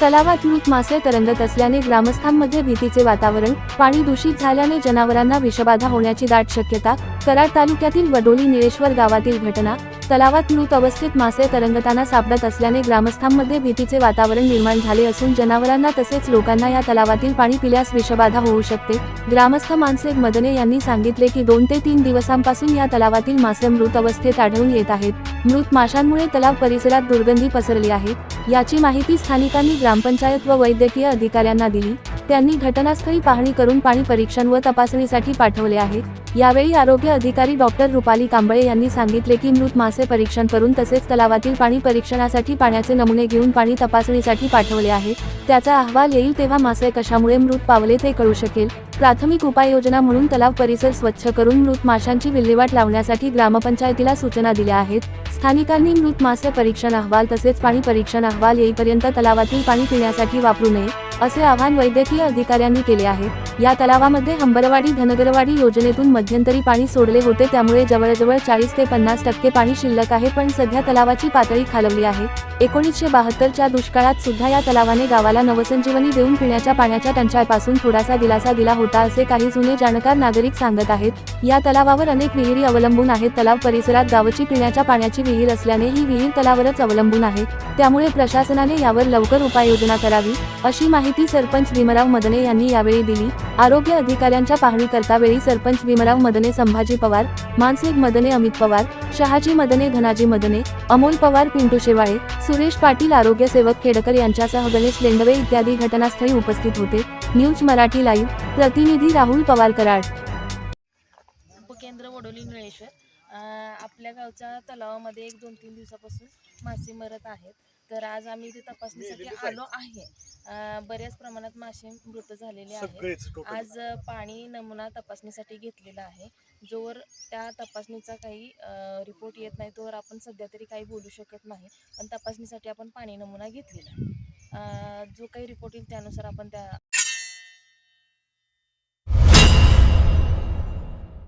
तलावात मृत मासे तरंगत असल्याने ग्रामस्थांमध्ये भीतीचे वातावरण पाणी दूषित झाल्याने जनावरांना विषबाधा होण्याची दाट शक्यता कराड तालुक्यातील वडोली निळेश्वर गावातील घटना तलावात मृत अवस्थेत मासे तरंगताना सापडत असल्याने ग्रामस्थांमध्ये भीतीचे वातावरण निर्माण झाले असून जनावरांना तसेच लोकांना या तलावातील पाणी पिल्यास विषबाधा होऊ शकते. ग्रामस्थ मानसे मदने यांनी सांगितले की दोन ते तीन दिवसांपासून या तलावातील मासे मृत अवस्थेत आढळून येत आहेत. मृत माशांमुळे तलाव परिसरात दुर्गंधी पसरली आहे. याची माहिती स्थानिकांनी ग्रामपंचायत व वैद्यकीय अधिकाऱ्यांना दिली. त्यांनी घटनास्थळी पाहणी करून पाणी परीक्षण व तपासणीसाठी पाठवले आहे. यावेळी आरोग्य अधिकारी डॉक्टर रुपाली कांबळे यांनी सांगितले की मृत मासे परीक्षण करून तसेच तलावातील पाणी परीक्षणासाठी पाण्याचे नमुने घेऊन पाणी तपासणीसाठी पाठवले आहे. त्याचा अहवाल येईल तेव्हा मासे कशामुळे मृत पावले ते कळू शकेल. प्राथमिक उपाययोजना म्हणून तलाव परिसर स्वच्छ करून मृत माशांची विल्हेवाट लावण्यासाठी ग्रामपंचायतीला सूचना दिल्या आहेत. स्थानिकांनी मृत मासे परीक्षण अहवाल तसेच पाणी परीक्षण अहवाल येईपर्यंत तलावातील पाणी पिण्यासाठी वापरू नये. असे आवाहन वैद्यकीय अधिकाऱ्यांनी केले आहे. या तलावामध्ये हंबरवाडी धनगरवाडी योजनेतून मध्यंतरी पाणी सोडले होते. त्यामुळे जवळजवळ चाळीस ते पन्नास टक्के पाणी शिल्लक आहे. पण सध्या तलावाची पातळी खालवली आहे. एकोणीसशे बहात्तरच्या दुष्काळात सुद्धा या तलावाने गावाला नवसंजीवनी देऊन पिण्याच्या पाण्याच्या टंचाईपासून थोडासा दिलासा दिला होता असे काही जुने जाणकार नागरिक सांगत आहेत. या तलावावर अनेक विहिरी अवलंबून आहेत. तलाव परिसरात गावची पिण्याच्या पाण्याची विहीर असल्याने ही विहीर तलावरच अवलंबून आहे. त्यामुळे प्रशासनाने यावर लवकर उपाययोजना करावी अशी माहिती सरपंच भीमराव मदने यांनी यावेळी दिली. आरोग्य अधिकाऱ्यांच्या पाहणी करता वेळी सरपंच भीमराव मदने संभाजी पवार मानसिक मदने अमित पवार शहाजी मदने धनाजी मदने अमोल पवार पिंटू शेवाळे सुरेश पाटील आरोग्य सेवक खेडकर यांच्यासह गणेश लेंडवे इत्यादी घटनास्थळी उपस्थित होते. News Marathi live. प्रतिनिधी राहुल पवार कराड. उपकेंद्र वडोली निळेश्वर आपल्या गावच्या तलावामध्ये एक दोन तीन दिवसापासून मासे मरत आहेत. तर आज आम्ही इथे तपासणीसाठी आलो आहे. बऱ्याच प्रमाणात मासे मृत झालेले आहेत. आज पाणी नमुना तपासणीसाठी घेतलेला आहे. जोवर त्या तपासणीचा काही रिपोर्ट येत नाही तोवर आपण सध्या तरी काही बोलू शकत नाही. पण तपासणीसाठी आपण पाणी नमुना घेतलेला जो काही रिपोर्ट येईल त्यानुसार आपण त्या